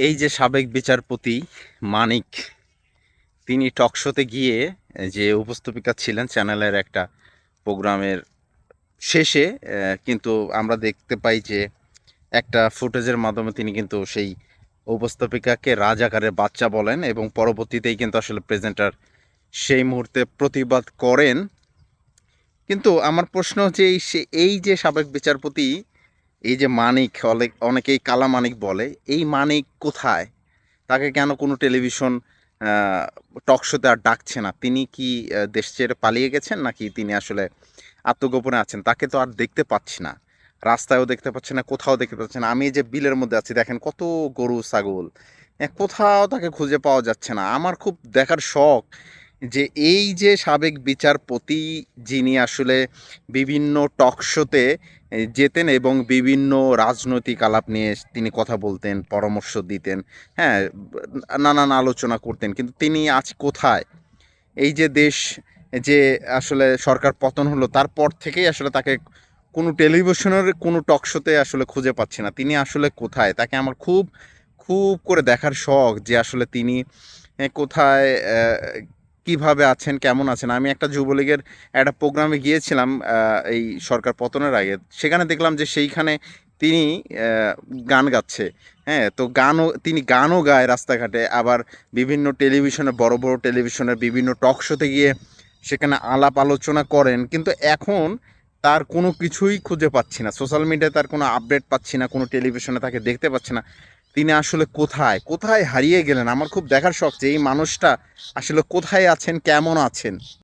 এই যে সাবেক বিচারপতি মানিক, তিনি টকশোতে গিয়ে যে উপস্থাপিকা ছিলেন চ্যানেলের একটা প্রোগ্রামের শেষে কিন্তু আমরা দেখতে পাই যে একটা ফুটেজের মাধ্যমে তিনি কিন্তু সেই উপস্থাপিকাকে রাজাকারের বাচ্চা বলেন এবং পরবর্তীতেই কিন্তু আসলে প্রেজেন্টার সেই মুহূর্তে প্রতিবাদ করেন। কিন্তু আমার প্রশ্ন সে- এই যে সাবেক বিচারপতি এই যে মানিক অনেক অনেকেই কালা মানিক বলে, এই মানিক কোথায়? তাকে কেন কোনো টেলিভিশন টক শোতে আর ডাকছে না? তিনি কি দেশ ছেড়ে পালিয়ে গেছেন নাকি তিনি আসলে আত্মগোপনে আছেন? তাকে তো আর দেখতে পাচ্ছি না। রাস্তায়ও দেখতে পাচ্ছি না, কোথাও দেখতে পাচ্ছি না। আমি যে বিলের মধ্যে আছি, দেখেন কত গরু, ছাগল। কোথাও তাকে খুঁজে পাওয়া যাচ্ছে না। আমার খুব দেখার শখ যে এই যে সাবেক বিচারপতি যিনি আসলে বিভিন্ন টকশোতে যেতেন এবং বিভিন্ন রাজনৈতিক আলাপ নিয়ে তিনি কথা বলতেন, পরামর্শ দিতেন হ্যাঁ নানান আলোচনা করতেন, কিন্তু তিনি আজ কোথায়? এই যে দেশ যে আসলে সরকার পতন হলো, তারপর থেকেই আসলে তাকে কোনো টেলিভিশনের কোনো টকশোতে আসলে খুঁজে পাচ্ছি না। তিনি আসলে কোথায়? তাকে আমার খুব খুব করে দেখার শখ যে আসলে তিনি কোথায় কীভাবে আছেন, কেমন আছেন? আমি একটা যুবলীগের একটা প্রোগ্রামে গিয়েছিলাম এই সরকার পতনের আগে। সেখানে দেখলাম যে সেইখানে তিনি গান গাচ্ছে। হ্যাঁ তো গানও, তিনি গানও গায় রাস্তাঘাটে। আবার বিভিন্ন টেলিভিশনে, বড় বড় টেলিভিশনের বিভিন্ন টক শোতে গিয়ে সেখানে আলাপ আলোচনা করেন। কিন্তু এখন তার কোনো কিছুই খুঁজে পাচ্ছি না। সোশ্যাল মিডিয়ায় তার কোনো আপডেট পাচ্ছি না, কোনো টেলিভিশনে তাকে দেখতে পাচ্ছি না। তিনি আসলে কোথায়? কোথায় হারিয়ে গেলেন? আমার খুব দেখার শখ যে এই মানুষটা আসলে কোথায় আছেন, কেমন আছেন?